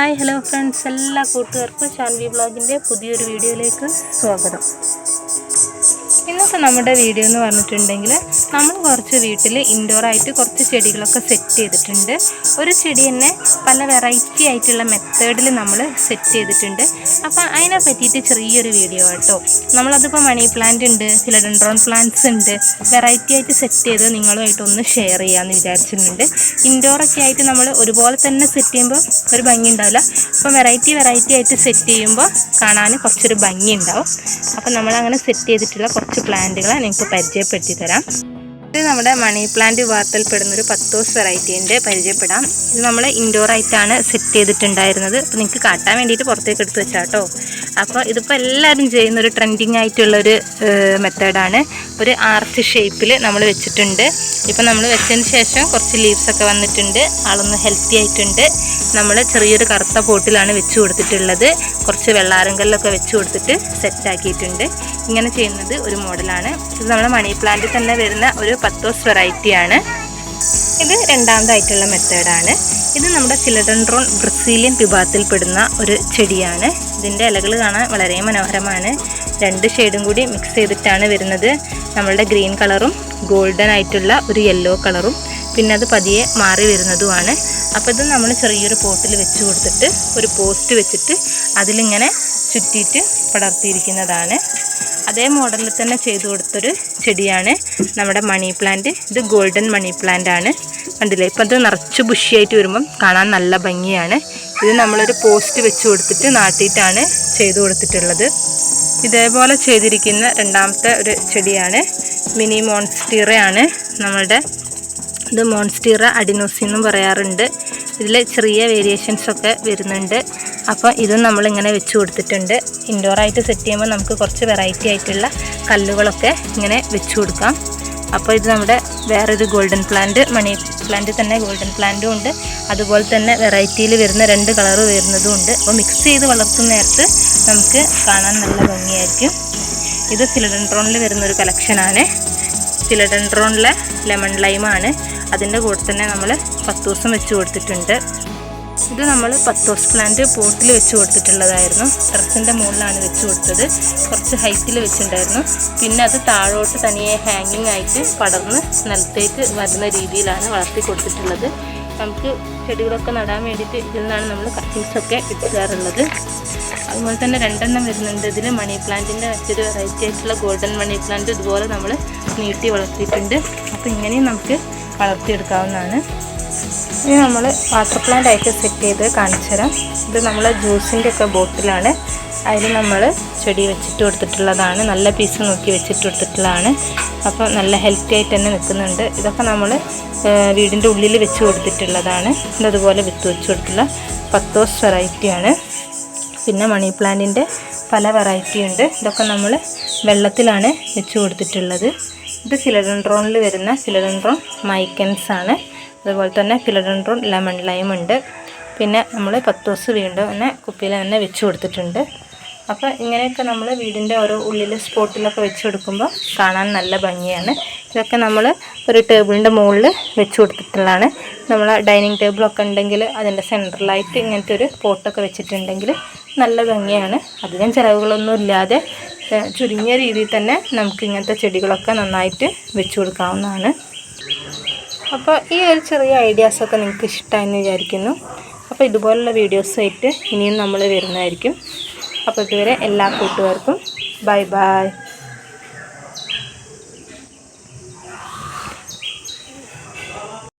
Hi hello friends എല്ലാ കൂട്ടുകാർക്കും ഷാൻവി ബ്ലോഗിന്റെ പുതിയൊരു വീഡിയോയിലേക്ക് സ്വാഗതം. ഇന്നത്തെ നമ്മുടെ വീഡിയോ എന്ന് പറഞ്ഞിട്ടുണ്ടെങ്കിൽ നമ്മൾ കുറച്ച് വീട്ടിൽ ഇൻഡോറായിട്ട് കുറച്ച് ചെടികളൊക്കെ സെറ്റ് ചെയ്തിട്ടുണ്ട്. ഒരു ചെടി തന്നെ പല വെറൈറ്റി ആയിട്ടുള്ള മെത്തേഡിൽ നമ്മൾ സെറ്റ് ചെയ്തിട്ടുണ്ട്. അപ്പോൾ അതിനെ പറ്റിയിട്ട് ചെറിയൊരു വീഡിയോ കേട്ടോ നമ്മളതിപ്പോൾ മണി പ്ലാന്റ് ഉണ്ട് ചില ഫിലഡൻഡ്രോൺ പ്ലാന്റ്സ് ഉണ്ട്. വെറൈറ്റി ആയിട്ട് സെറ്റ് ചെയ്ത് നിങ്ങളുമായിട്ട് ഒന്ന് ഷെയർ ചെയ്യാമെന്ന് വിചാരിച്ചിട്ടുണ്ട്. ഇൻഡോറൊക്കെ ആയിട്ട് നമ്മൾ ഒരുപോലെ തന്നെ സെറ്റ് ചെയ്യുമ്പോൾ ഒരു ഭംഗി ഉണ്ടാവില്ല. അപ്പോൾ വെറൈറ്റി വെറൈറ്റി ആയിട്ട് സെറ്റ് ചെയ്യുമ്പോൾ കാണാൻ കുറച്ചൊരു ഭംഗി ഉണ്ടാവും. അപ്പോൾ നമ്മളങ്ങനെ സെറ്റ് ചെയ്തിട്ടുള്ള കുറച്ച് പ്ലാന്റുകളെ നിങ്ങൾക്ക് പരിചയപ്പെടുത്തി തരാം ഇത് നമ്മുടെ മണി പ്ലാന്റ് വിഭാഗത്തിൽപ്പെടുന്ന ഒരു പത്തോസ് വെറൈറ്റീന്റെ പരിചയപ്പെടാം. ഇത് നമ്മൾ ഇൻഡോർ ആയിട്ടാണ് സെറ്റ് ചെയ്തിട്ടുണ്ടായിരുന്നത്. അപ്പോൾ നിങ്ങൾക്ക് കാട്ടാൻ വേണ്ടിയിട്ട് പുറത്തേക്ക് എടുത്ത് വെച്ചാട്ടോ. അപ്പോൾ ഇതിപ്പോൾ എല്ലാവരും ചെയ്യുന്ന ഒരു ട്രെൻഡിങ് ആയിട്ടുള്ളൊരു മെത്തേഡാണ് ഒരു ആർച്ച് ഷേപ്പിൽ നമ്മൾ വെച്ചിട്ടുണ്ട്. ഇപ്പം നമ്മൾ വെച്ചതിന് ശേഷം കുറച്ച് ലീവ്സൊക്കെ വന്നിട്ടുണ്ട്. ആളൊന്ന് ഹെൽത്തി ആയിട്ടുണ്ട്. നമ്മൾ ചെറിയൊരു കറുത്ത പോട്ടിലാണ് വെച്ച് കൊടുത്തിട്ടുള്ളത്. കുറച്ച് വെള്ളാരങ്കലിലൊക്കെ വെച്ച് കൊടുത്തിട്ട് സെറ്റാക്കിയിട്ടുണ്ട് ഇങ്ങനെ ചെയ്യുന്നത് ഒരു മോഡലാണ്. ഇത് നമ്മുടെ മണി പ്ലാന്റിൽ തന്നെ വരുന്ന ഒരു പത്തോസ് വെറൈറ്റിയാണ് ഇത് രണ്ടാമതായിട്ടുള്ള മെത്തേഡാണ് ഇത് നമ്മുടെ സിലഡൻഡ്രോൺ ബ്രസീലിയൻ വിഭാഗത്തിൽപ്പെടുന്ന ഒരു ചെടിയാണ്. ഇതിന്റെ ഇലകൾ കാണാൻ വളരെ മനോഹരമാണ്. രണ്ട് ഷെയ്ഡും കൂടി മിക്സ് ചെയ്തിട്ടാണ് വരുന്നത്. നമ്മളുടെ ഗ്രീൻ കളറും ഗോൾഡൻ ആയിട്ടുള്ള ഒരു യെല്ലോ കളറും പിന്നെ അത് പതിയെ മാറി വരുന്നതുമാണ്. അപ്പോൾ ഇത് നമ്മൾ ചെറിയൊരു പോട്ടിൽ വെച്ച് കൊടുത്തിട്ട് ഒരു പോസ്റ്റ് വെച്ചിട്ട് അതിലിങ്ങനെ ചുറ്റിയിട്ട് പടർത്തിയിരിക്കുന്നതാണ്. അതേ മോഡലിൽ തന്നെ ചെയ്തു കൊടുത്തൊരു ചെടിയാണ് നമ്മുടെ മണി പ്ലാന്റ് ഇത് ഗോൾഡൻ മണി പ്ലാന്റ് ആണ്. കണ്ടില്ലേ? ഇപ്പം അത് നിറച്ച് ബുഷിയായിട്ട് വരുമ്പം കാണാൻ നല്ല ഭംഗിയാണ്. ഇത് നമ്മളൊരു പോസ്റ്റ് വെച്ച് കൊടുത്തിട്ട് നാട്ടിയിട്ടാണ് ചെയ്തു കൊടുത്തിട്ടുള്ളത്. ഇതേപോലെ ചെയ്തിരിക്കുന്ന രണ്ടാമത്തെ ഒരു ചെടിയാണ്. മിനി മോൺസ്റ്റീറയാണ്. നമ്മളുടെ ഇത് മോൺസ്റ്റീറ അഡിനോസി എന്നും പറയാറുണ്ട്. ഇതിൽ ചെറിയ വേരിയേഷൻസ് ഒക്കെ വരുന്നുണ്ട്. അപ്പോൾ ഇതും നമ്മളിങ്ങനെ വെച്ച് കൊടുത്തിട്ടുണ്ട്. ഇൻഡോറായിട്ട് സെറ്റ് ചെയ്യുമ്പോൾ നമുക്ക് കുറച്ച് വെറൈറ്റി ആയിട്ടുള്ള കല്ലുകളൊക്കെ ഇങ്ങനെ വെച്ച് കൊടുക്കാം. അപ്പോൾ ഇത് നമ്മുടെ വേറൊരു ഗോൾഡൻ പ്ലാന്റ് മണി പ്ലാന്റ് തന്നെ ഗോൾഡൻ പ്ലാന്റും ഉണ്ട്. അതുപോലെ തന്നെ വെറൈറ്റിയിൽ വരുന്ന രണ്ട് കളറ് വരുന്നതും ഉണ്ട്. അപ്പോൾ മിക്സ് ചെയ്ത് വളർത്തുന്ന നേരത്ത് നമുക്ക് കാണാൻ നല്ല ഭംഗിയായിരിക്കും. ഇത് ഫിലഡൻഡ്രോണിൽ വരുന്ന ഒരു കളക്ഷനാണ് ഫിലഡൻഡ്രോണിലെ ലെമൺ ലൈമാണ് അതിന്റെ കൂടെ തന്നെ നമ്മൾ പത്ത് ദിവസം വെച്ച് കൊടുത്തിട്ടുണ്ട്. ഇത് നമ്മൾ പത്തോസ് പ്ലാന്റ് പോട്ടിൽ വെച്ച് കൊടുത്തിട്ടുള്ളതായിരുന്നു. ടെറസിന്റെ മുകളിലാണ് വെച്ച് കൊടുത്തത്. കുറച്ച് ഹൈറ്റിൽ വെച്ചിട്ടുണ്ടായിരുന്നു. പിന്നെ അത് താഴോട്ട് തനിയെ ഹാങ്ങിങ് ആയിട്ട് പടർന്ന് നിലത്തേക്ക് വരുന്ന രീതിയിലാണ് വളർത്തി കൊടുത്തിട്ടുള്ളത്. നമുക്ക് ചെടികളൊക്കെ നടാൻ വേണ്ടിയിട്ട് ഇതിൽ നിന്നാണ് നമ്മൾ കട്ടിങ്സൊക്കെ ഇടാറുള്ളത് അതുപോലെ തന്നെ രണ്ടെണ്ണം വരുന്നുണ്ട്. ഇതിൽ മണി പ്ലാന്റിന്റെ മറ്റൊരു വെറൈറ്റി ആയിട്ടുള്ള ഗോൾഡൻ മണി പ്ലാന്റ് ഇതുപോലെ നമ്മൾ നീട്ടി വളർത്തിയിട്ടുണ്ട്. അപ്പോൾ ഇങ്ങനെയും നമുക്ക് വളർത്തിയെടുക്കാവുന്നതാണ്. ഇത് നമ്മൾ വാട്ടർ പ്ലാന്റ് ആയിട്ട് സെറ്റ് ചെയ്ത് കാണിച്ചു തരാം ഇത് നമ്മൾ ജ്യൂസിന്റെ ഒക്കെ ബോട്ടിലാണ് അതിൽ നമ്മൾ ചെടി വെച്ചിട്ട് കൊടുത്തിട്ടുള്ളതാണ്. നല്ല പീസ് നോക്കി വെച്ചിട്ട് കൊടുത്തിട്ടുള്ളതാണ്. അപ്പോൾ നല്ല ഹെൽത്തി ആയിട്ട് തന്നെ നിൽക്കുന്നുണ്ട്. ഇതൊക്കെ നമ്മൾ വീടിന്റെ ഉള്ളിൽ വെച്ച് കൊടുത്തിട്ടുള്ളതാണ്. ഇതതുപോലെ വിത്ത് വെച്ച് കൊടുത്തുള്ള പത്തോസ് വെറൈറ്റിയാണ് പിന്നെ മണി പ്ലാന്റിന്റെ പല വെറൈറ്റി ഉണ്ട്. ഇതൊക്കെ നമ്മൾ വെള്ളത്തിലാണ് വെച്ച് കൊടുത്തിട്ടുള്ളത്. ഇത് ഫിലഡൻഡ്രോണിൽ വരുന്ന ഫിലഡൻഡ്രോൺ മൈക്കൻസ് ആണ്. അതുപോലെ തന്നെ ഫിലഡൻഡ്രോൺ ലെമൺ ലൈം ഉണ്ട്. പിന്നെ നമ്മൾ പത്ത് ദിവസം വീണ്ടും തന്നെ കുപ്പിയിൽ തന്നെ വെച്ച് കൊടുത്തിട്ടുണ്ട്. അപ്പോൾ ഇങ്ങനെയൊക്കെ നമ്മൾ വീടിന്റെ ഓരോ ഉള്ളിൽ സ്പോട്ടിലൊക്കെ വെച്ച് കൊടുക്കുമ്പോൾ കാണാൻ നല്ല ഭംഗിയാണ്. ഇതൊക്കെ നമ്മൾ ഒരു ടേബിളിന്റെ മുകളിൽ വെച്ച് കൊടുത്തിട്ടുള്ളതാണ്. നമ്മൾ ഡൈനിങ് ടേബിളൊക്കെ ഉണ്ടെങ്കിൽ അതിന്റെ സെന്ററിലായിട്ട് ഇങ്ങനത്തെ ഒരു പോട്ടൊക്കെ വെച്ചിട്ടുണ്ടെങ്കിൽ നല്ല ഭംഗിയാണ്. അധികം ചിലവുകളൊന്നും ഇല്ലാതെ ചുരുങ്ങിയ രീതിയിൽ തന്നെ നമുക്ക് ഇങ്ങനത്തെ ചെടികളൊക്കെ നന്നായിട്ട് വെച്ച് കൊടുക്കാവുന്നതാണ്. അപ്പോൾ ഈ ഒരു ചെറിയ ഐഡിയാസൊക്കെ നിങ്ങൾക്ക് ഇഷ്ടമായെന്ന് വിചാരിക്കുന്നു. അപ്പോൾ ഇതുപോലുള്ള വീഡിയോസായിട്ട് ഇനിയും നമ്മൾ വരുന്നതായിരിക്കും. അപ്പോൾ ഇതുവരെ എല്ലാ കൂട്ടുകാർക്കും ബൈ ബൈ.